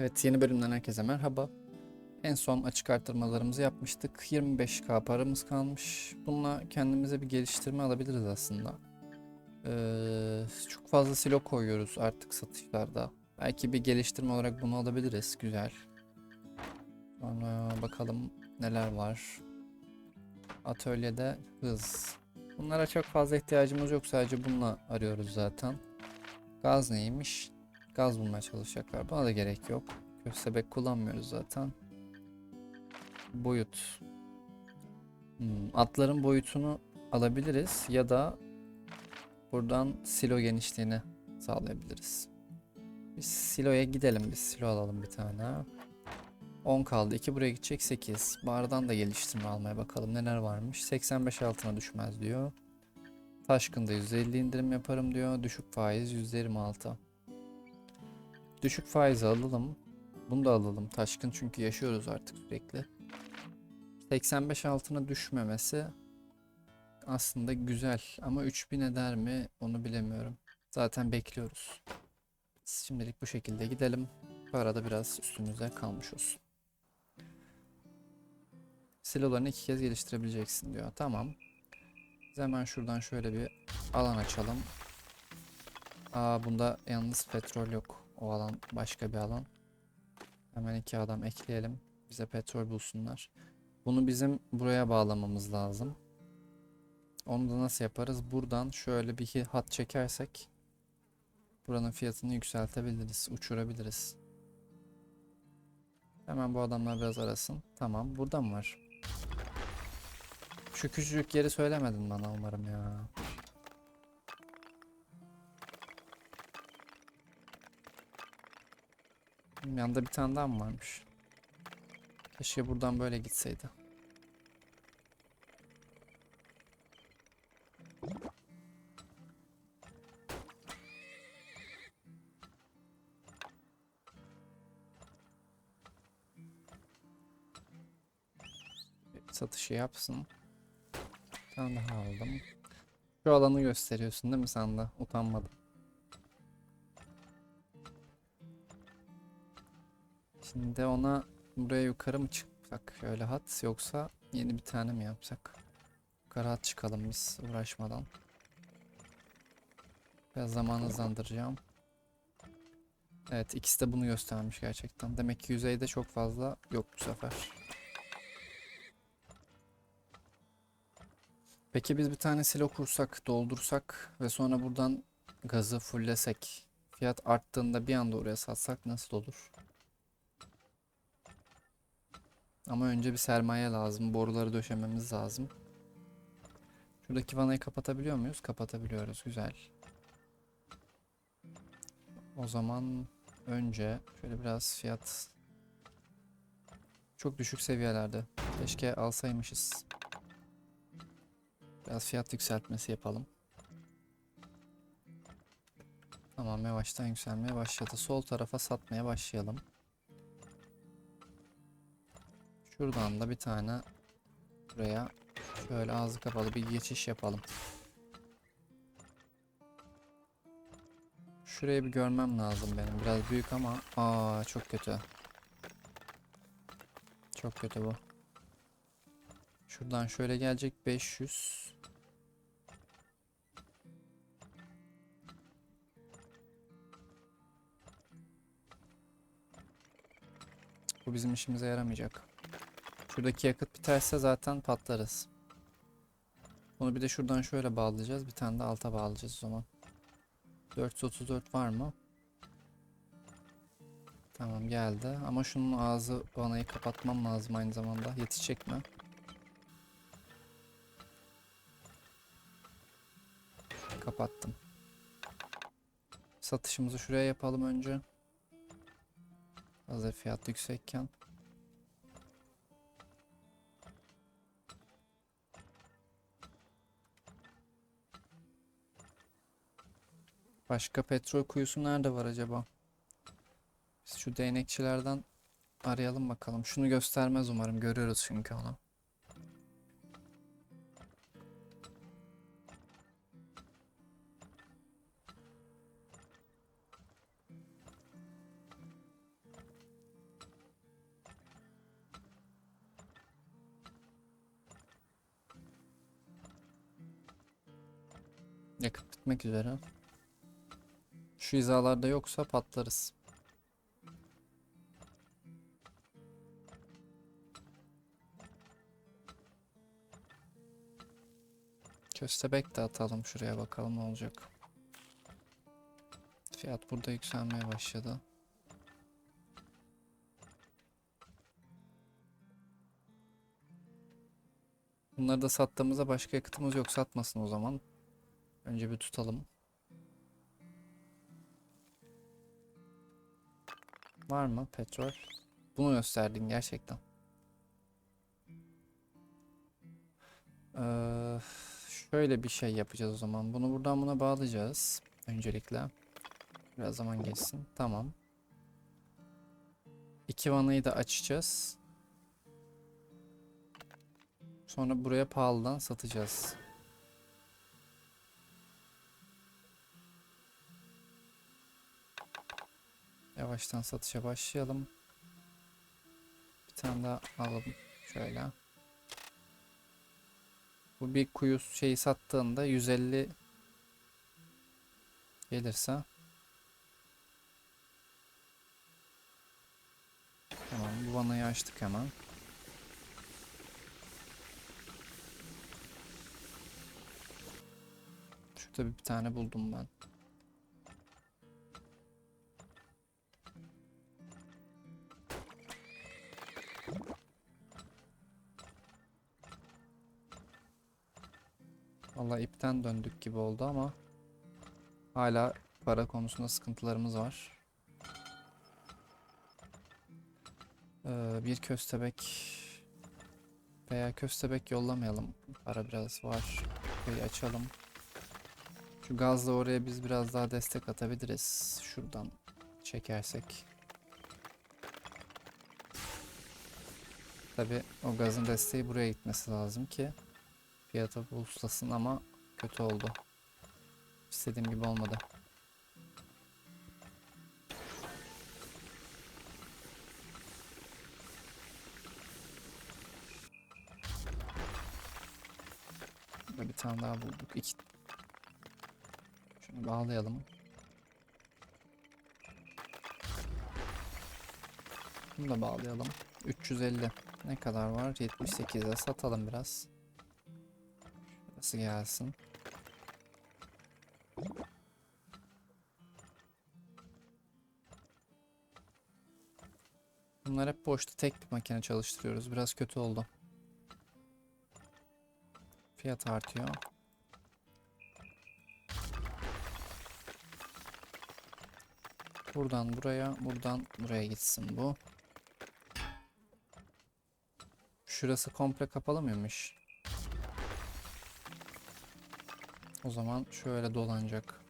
Evet yeni bölümden herkese merhaba. En son açık artırmalarımızı yapmıştık. 25k paramız kalmış. Bununla kendimize bir geliştirme alabiliriz aslında. Ee, çok fazla silo koyuyoruz artık satışlarda. Belki bir geliştirme olarak bunu alabiliriz. Güzel. Sonra bakalım neler var. Atölyede hız. Bunlara çok fazla ihtiyacımız yok. Sadece bununla arıyoruz zaten. Gaz neymiş? Gaz bulmaya çalışacaklar. Buna da gerek yok. Köstebek kullanmıyoruz zaten. Boyut. Hmm, atların boyutunu alabiliriz ya da buradan silo genişliğini sağlayabiliriz. Biz siloya gidelim. Biz silo alalım bir tane. 10 kaldı. 2 buraya gidecek 8. Bardan da geliştirme almaya bakalım neler varmış. 85 altına düşmez diyor. Taşkın'da 150 indirim yaparım diyor. Düşük faiz %26. Düşük faiz alalım. Bunu da alalım. Taşkın çünkü yaşıyoruz artık sürekli. 85 altına düşmemesi aslında güzel ama 3000 eder mi onu bilemiyorum. Zaten bekliyoruz. Şimdilik bu şekilde gidelim. Para da biraz üstümüze kalmış olsun. Silolarını iki kez geliştirebileceksin diyor. Tamam. Biz hemen şuradan şöyle bir alan açalım. Aa bunda yalnız petrol yok. O alan başka bir alan. Hemen iki adam ekleyelim. Bize petrol bulsunlar. Bunu bizim buraya bağlamamız lazım. Onu da nasıl yaparız? Buradan şöyle bir hat çekersek buranın fiyatını yükseltebiliriz, uçurabiliriz. Hemen bu adamlar biraz arasın. Tamam, burada mı var? Şu küçücük yeri söylemedin bana umarım ya. Yanında bir tane daha mı varmış? Keşke buradan böyle gitseydi. Satışı yapsın. Bir tane daha aldım. Şu alanı gösteriyorsun değil mi sen de? Utanmadım. Şimdi ona buraya yukarı mı çıksak şöyle hat yoksa yeni bir tane mi yapsak? Yukarı hat çıkalım biz uğraşmadan. Biraz zaman hızlandıracağım. Evet ikisi de bunu göstermiş gerçekten. Demek ki yüzeyde çok fazla yok bu sefer. Peki biz bir tane silo kursak, doldursak ve sonra buradan gazı fullesek, fiyat arttığında bir anda oraya satsak nasıl olur? Ama önce bir sermaye lazım. Boruları döşememiz lazım. Şuradaki vanayı kapatabiliyor muyuz? Kapatabiliyoruz. Güzel. O zaman önce şöyle biraz fiyat çok düşük seviyelerde. Keşke alsaymışız. Biraz fiyat yükseltmesi yapalım. Tamam yavaştan yükselmeye başladı. Sol tarafa satmaya başlayalım. Şuradan da bir tane buraya şöyle ağzı kapalı bir geçiş yapalım. Şurayı bir görmem lazım benim. Biraz büyük ama aa çok kötü. Çok kötü bu. Şuradan şöyle gelecek 500. Bu bizim işimize yaramayacak. Şuradaki yakıt biterse zaten patlarız. Bunu bir de şuradan şöyle bağlayacağız. Bir tane de alta bağlayacağız o zaman. 434 var mı? Tamam geldi. Ama şunun ağzı vanayı kapatmam lazım aynı zamanda. Yetişecek mi? Kapattım. Satışımızı şuraya yapalım önce. Hazır fiyat yüksekken. Başka petrol kuyusu nerede var acaba? Biz şu değnekçilerden arayalım bakalım. Şunu göstermez umarım. Görüyoruz çünkü onu. Yakıt bitmek üzere. Şu hizalarda yoksa patlarız. Köstebek de atalım şuraya bakalım ne olacak. Fiyat burada yükselmeye başladı. Bunları da sattığımızda başka yakıtımız yok satmasın o zaman. Önce bir tutalım. Var mı petrol? Bunu gösterdin gerçekten. Ee, şöyle bir şey yapacağız o zaman. Bunu buradan buna bağlayacağız. Öncelikle. Biraz zaman geçsin. Tamam. İki vanayı da açacağız. Sonra buraya pahalıdan satacağız. Yavaştan satışa başlayalım. Bir tane daha alalım. Şöyle. Bu bir kuyu şeyi sattığında 150 gelirse Tamam bu vanayı açtık hemen. Şurada bir tane buldum ben. Vallahi ipten döndük gibi oldu ama hala para konusunda sıkıntılarımız var. Ee, bir köstebek veya köstebek yollamayalım. Para biraz var. Şurayı açalım. Şu gazla oraya biz biraz daha destek atabiliriz. Şuradan çekersek. Tabi o gazın desteği buraya gitmesi lazım ki fiyata boostlasın ama kötü oldu. İstediğim gibi olmadı. Burada bir tane daha bulduk. İki... Şunu bağlayalım. Bunu da bağlayalım. 350. Ne kadar var? 78'e satalım biraz. Şurası gelsin. Bunlar hep boşta tek bir makine çalıştırıyoruz. Biraz kötü oldu. Fiyat artıyor. Buradan buraya, buradan buraya gitsin bu. Şurası komple kapalı mıymış? O zaman şöyle dolanacak.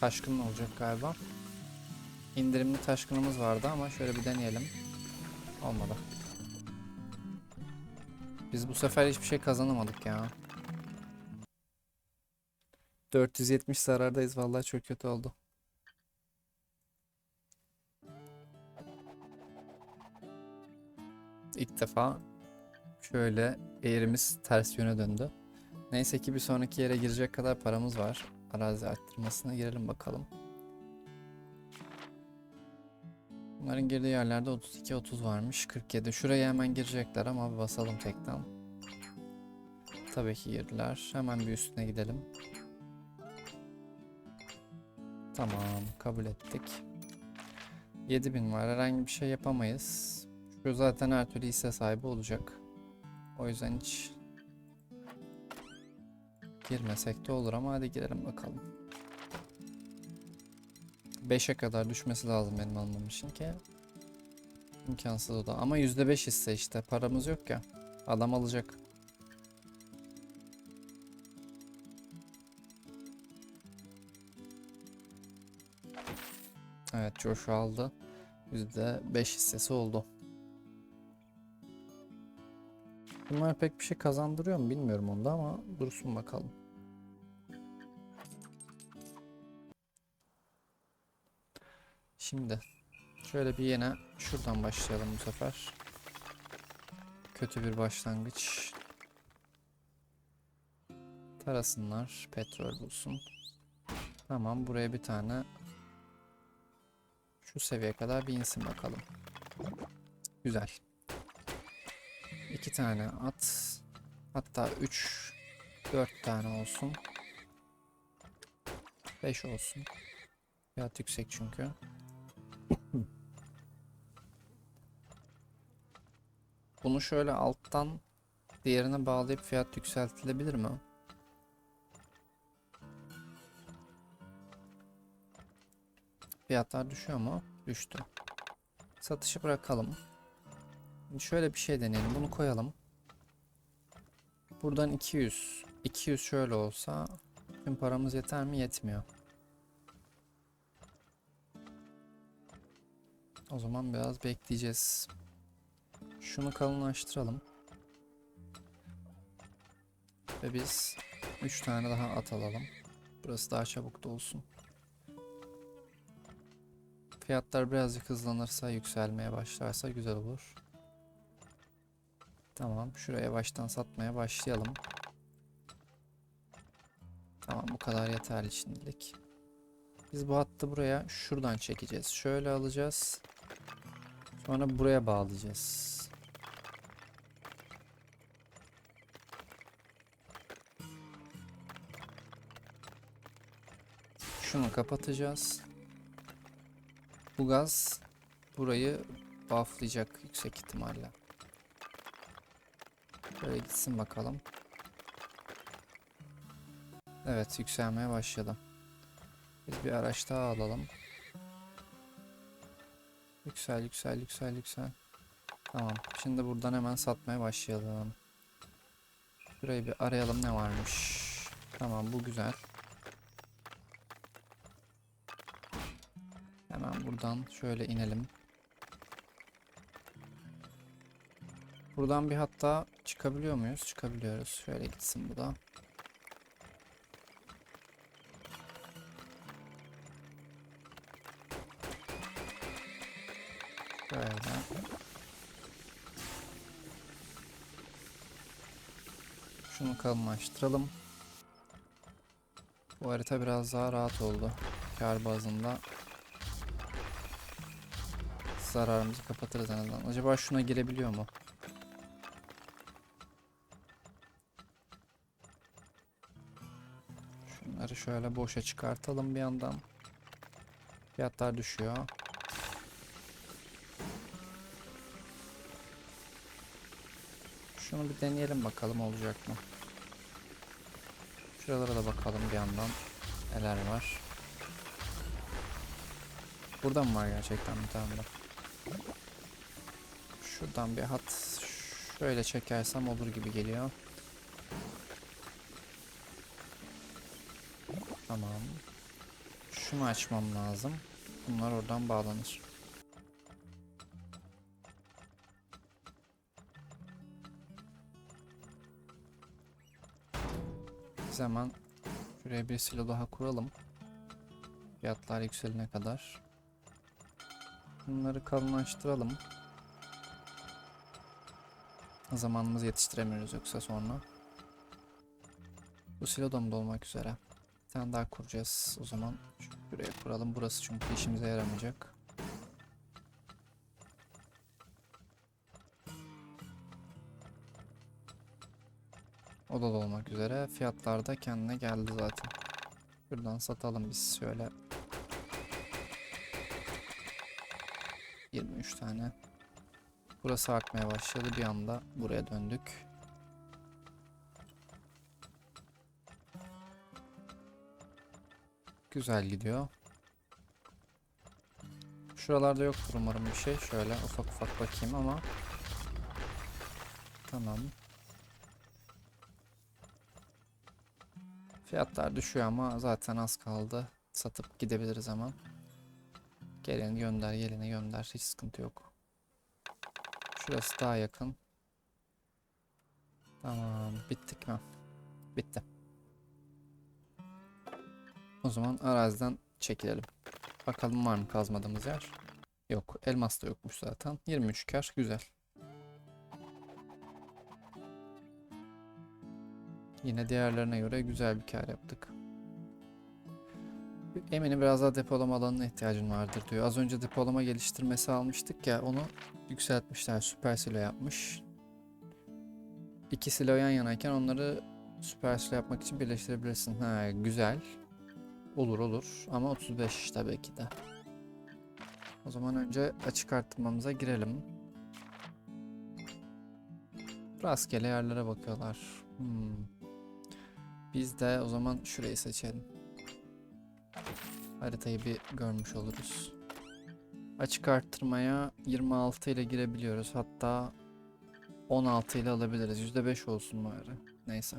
Taşkın olacak galiba. İndirimli taşkınımız vardı ama şöyle bir deneyelim. Olmadı. Biz bu sefer hiçbir şey kazanamadık ya. 470 zarardayız vallahi çok kötü oldu. İlk defa şöyle eğrimiz ters yöne döndü. Neyse ki bir sonraki yere girecek kadar paramız var. Arazi arttırmasına girelim bakalım. Bunların girdiği yerlerde 32-30 varmış. 47. Şuraya hemen girecekler ama basalım tekten. Tabii ki girdiler. Hemen bir üstüne gidelim. Tamam kabul ettik. 7000 var. Herhangi bir şey yapamayız. Şu zaten her türlü hisse sahibi olacak. O yüzden hiç girmesek de olur ama hadi girelim bakalım. 5'e kadar düşmesi lazım benim almam için ki. İmkansız o da. Ama %5 hisse işte. Paramız yok ya. Adam alacak. Evet Joshua aldı. %5 hissesi oldu. Bunlar pek bir şey kazandırıyor mu bilmiyorum onda ama dursun bakalım. Şimdi şöyle bir yine şuradan başlayalım bu sefer. Kötü bir başlangıç. Tarasınlar, petrol bulsun. Tamam, buraya bir tane şu seviyeye kadar bir insin bakalım. Güzel. İki tane at. Hatta üç, dört tane olsun. Beş olsun. Fiyat yüksek çünkü. Bunu şöyle alttan diğerine bağlayıp fiyat yükseltilebilir mi? Fiyatlar düşüyor mu? Düştü. Satışı bırakalım. Şimdi şöyle bir şey deneyelim. Bunu koyalım. Buradan 200. 200 şöyle olsa tüm paramız yeter mi? Yetmiyor. O zaman biraz bekleyeceğiz. Şunu kalınlaştıralım. Ve biz 3 tane daha at alalım. Burası daha çabuk da olsun. Fiyatlar birazcık hızlanırsa, yükselmeye başlarsa güzel olur. Tamam, şuraya baştan satmaya başlayalım. Tamam, bu kadar yeterli şimdilik. Biz bu hattı buraya şuradan çekeceğiz. Şöyle alacağız. Sonra buraya bağlayacağız. Şunu kapatacağız. Bu gaz burayı bufflayacak yüksek ihtimalle. Böyle gitsin bakalım. Evet yükselmeye başladı. Biz bir araç daha alalım. Yüksel yüksel yüksel yüksel. Tamam. Şimdi buradan hemen satmaya başlayalım. Şurayı bir arayalım ne varmış. Tamam bu güzel. Buradan şöyle inelim. Buradan bir hatta çıkabiliyor muyuz? Çıkabiliyoruz. Şöyle gitsin bu da. Şöyle. Şunu kalınlaştıralım. Bu harita biraz daha rahat oldu. Kar bazında zararımızı kapatırız en azından. Acaba şuna girebiliyor mu? Şunları şöyle boşa çıkartalım bir yandan. Fiyatlar düşüyor. Şunu bir deneyelim bakalım olacak mı? Şuralara da bakalım bir yandan. Neler var? Burada mı var gerçekten bir tane de? Şuradan bir hat şöyle çekersem olur gibi geliyor. Tamam. Şunu açmam lazım. Bunlar oradan bağlanır. Biz hemen şuraya bir silo daha kuralım. Fiyatlar yükselene kadar. Bunları kalınlaştıralım. Zamanımızı yetiştiremiyoruz yoksa sonra. Bu silo da dolmak üzere? Bir tane daha kuracağız o zaman. Şuraya kuralım. Burası çünkü işimize yaramayacak. O da dolmak üzere. Fiyatlar da kendine geldi zaten. Şuradan satalım biz şöyle. 23 tane. Burası artmaya başladı. Bir anda buraya döndük. Güzel gidiyor. Şuralarda yoktur umarım bir şey. Şöyle ufak ufak bakayım ama. Tamam. Fiyatlar düşüyor ama zaten az kaldı. Satıp gidebiliriz hemen. Geleni gönder, geleni gönder. Hiç sıkıntı yok. Şurası daha yakın. Tamam, bittik mi? Bitti. O zaman araziden çekilelim. Bakalım var mı kazmadığımız yer? Yok. Elmas da yokmuş zaten. 23 kar. Güzel. Yine diğerlerine göre güzel bir kar yaptık. Eminim biraz daha depolama alanına ihtiyacın vardır diyor. Az önce depolama geliştirmesi almıştık ya onu yükseltmişler. Süper silo yapmış. İki silo yan yanayken onları süper silo yapmak için birleştirebilirsin. Ha güzel. Olur olur ama 35 tabii ki de. O zaman önce açık arttırmamıza girelim. Rastgele yerlere bakıyorlar. Hmm. Biz de o zaman şurayı seçelim. Haritayı bir görmüş oluruz. Açık arttırmaya 26 ile girebiliyoruz. Hatta 16 ile alabiliriz. %5 olsun bari. Neyse.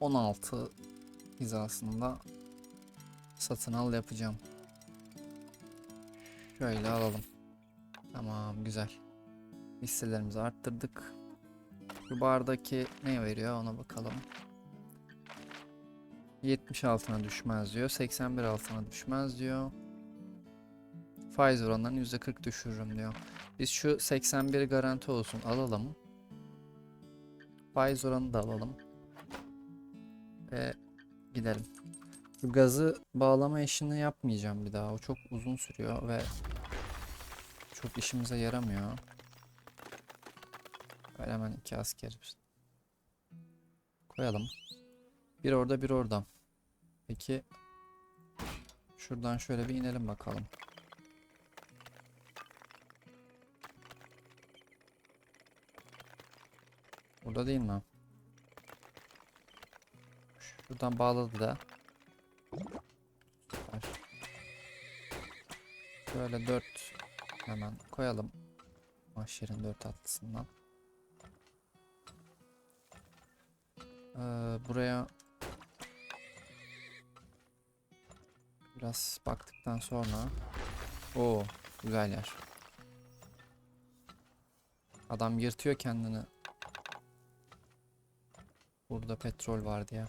...16 hizasında... ...satın al yapacağım. Şöyle alalım. Tamam güzel. Hisselerimizi arttırdık. Bu bardaki ne veriyor ona bakalım. 70 altına düşmez diyor. 81 altına düşmez diyor. Faiz oranlarını %40 düşürürüm diyor. Biz şu 81 garanti olsun alalım. Faiz oranı da alalım. Ve gidelim. Bu gazı bağlama işini yapmayacağım bir daha. O çok uzun sürüyor ve çok işimize yaramıyor. Böyle hemen iki asker koyalım. Bir orada bir orada. Peki şuradan şöyle bir inelim bakalım. Burada değil mi? Şuradan bağladı da. Böyle dört hemen koyalım. Mahşerin dört atlısından. Ee, buraya biraz baktıktan sonra o güzel yer. Adam yırtıyor kendini. Burada petrol var diye.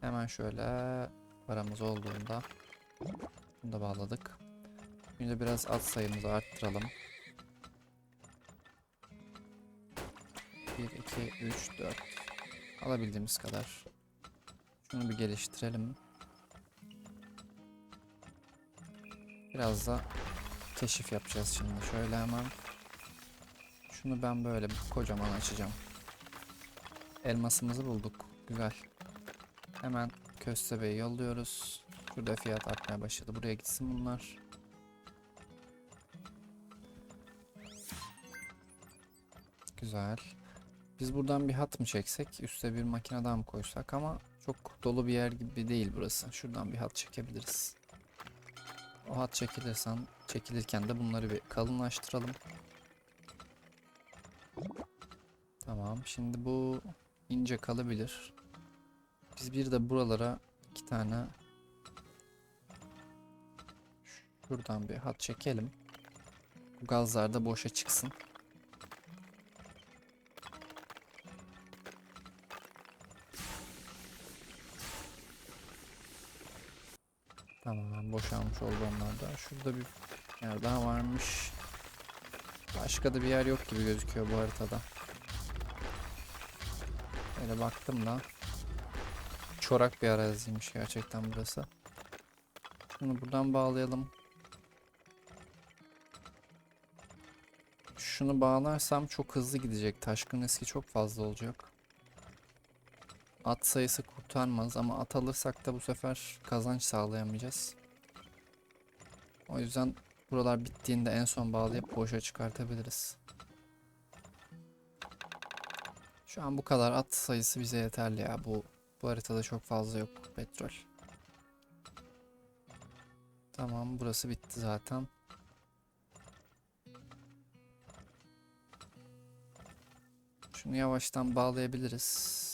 Hemen şöyle paramız olduğunda bunu da bağladık. Şimdi biraz at sayımızı arttıralım. 1, 2, 3, 4. Alabildiğimiz kadar. Şunu bir geliştirelim. Biraz da keşif yapacağız şimdi. Şöyle hemen. Şunu ben böyle bir kocaman açacağım. Elmasımızı bulduk. Güzel. Hemen köstebeği yolluyoruz. Şurada fiyat artmaya başladı. Buraya gitsin bunlar. Güzel. Biz buradan bir hat mı çeksek? Üste bir makine daha mı koysak ama çok dolu bir yer gibi değil burası. Şuradan bir hat çekebiliriz. O hat çekilirsen çekilirken de bunları bir kalınlaştıralım. Tamam. Şimdi bu ince kalabilir. Biz bir de buralara iki tane şuradan bir hat çekelim. Bu gazlar da boşa çıksın. Tamam boşalmış oldu onlar da. Şurada bir yer daha varmış. Başka da bir yer yok gibi gözüküyor bu haritada. Böyle baktım da çorak bir araziymiş gerçekten burası. Şunu buradan bağlayalım. Şunu bağlarsam çok hızlı gidecek. Taşkın riski çok fazla olacak. At sayısı kurtarmaz ama at alırsak da bu sefer kazanç sağlayamayacağız. O yüzden buralar bittiğinde en son bağlayıp boşa çıkartabiliriz. Şu an bu kadar at sayısı bize yeterli ya. Bu bu haritada çok fazla yok petrol. Tamam burası bitti zaten. Şunu yavaştan bağlayabiliriz.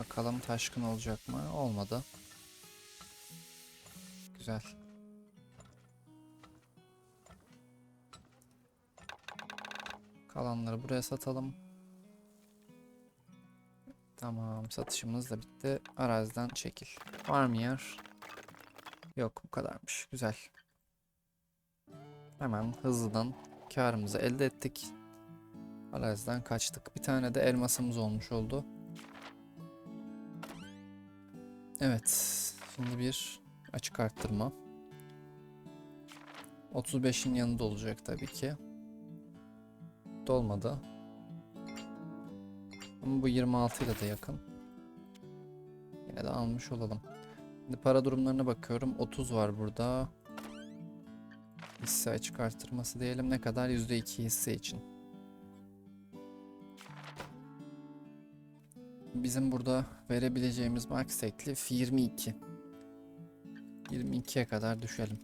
Bakalım taşkın olacak mı? Olmadı. Güzel. Kalanları buraya satalım. Tamam satışımız da bitti. Araziden çekil. Var mı yer? Yok bu kadarmış. Güzel. Hemen hızlıdan karımızı elde ettik. Araziden kaçtık. Bir tane de elmasımız olmuş oldu. Evet. Şimdi bir açık arttırma. 35'in yanında olacak tabii ki. Dolmadı. Ama bu 26 ile de yakın. Yine de almış olalım. Şimdi para durumlarına bakıyorum. 30 var burada. Hisse açık artırması diyelim. Ne kadar? %2 hisse için. Bizim burada verebileceğimiz max teklif 22. 22'ye kadar düşelim.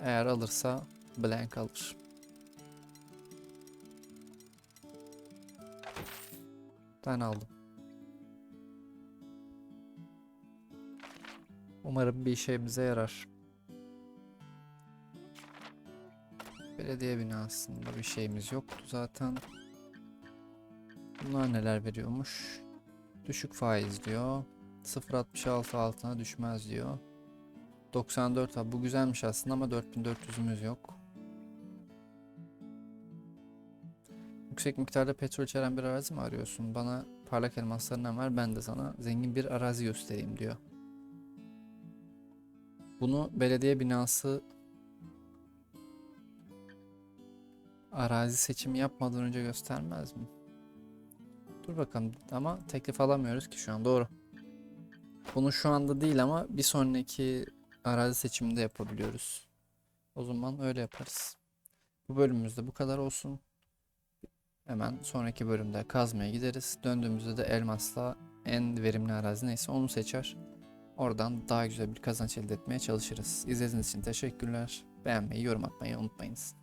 Eğer alırsa blank alır. Ben aldım. Umarım bir işimize yarar. Belediye binasında bir şeyimiz yoktu zaten. Bunlar neler veriyormuş? Düşük faiz diyor. 0.66 altına düşmez diyor. 94 ha bu güzelmiş aslında ama 4400'ümüz yok. Yüksek miktarda petrol içeren bir arazi mi arıyorsun? Bana parlak elmaslarından ver ben de sana zengin bir arazi göstereyim diyor. Bunu belediye binası arazi seçimi yapmadan önce göstermez mi? Dur bakalım ama teklif alamıyoruz ki şu an doğru. Bunu şu anda değil ama bir sonraki arazi seçiminde yapabiliyoruz. O zaman öyle yaparız. Bu bölümümüzde bu kadar olsun. Hemen sonraki bölümde kazmaya gideriz. Döndüğümüzde de elmasla en verimli arazi neyse onu seçer. Oradan daha güzel bir kazanç elde etmeye çalışırız. İzlediğiniz için teşekkürler. Beğenmeyi, yorum atmayı unutmayınız.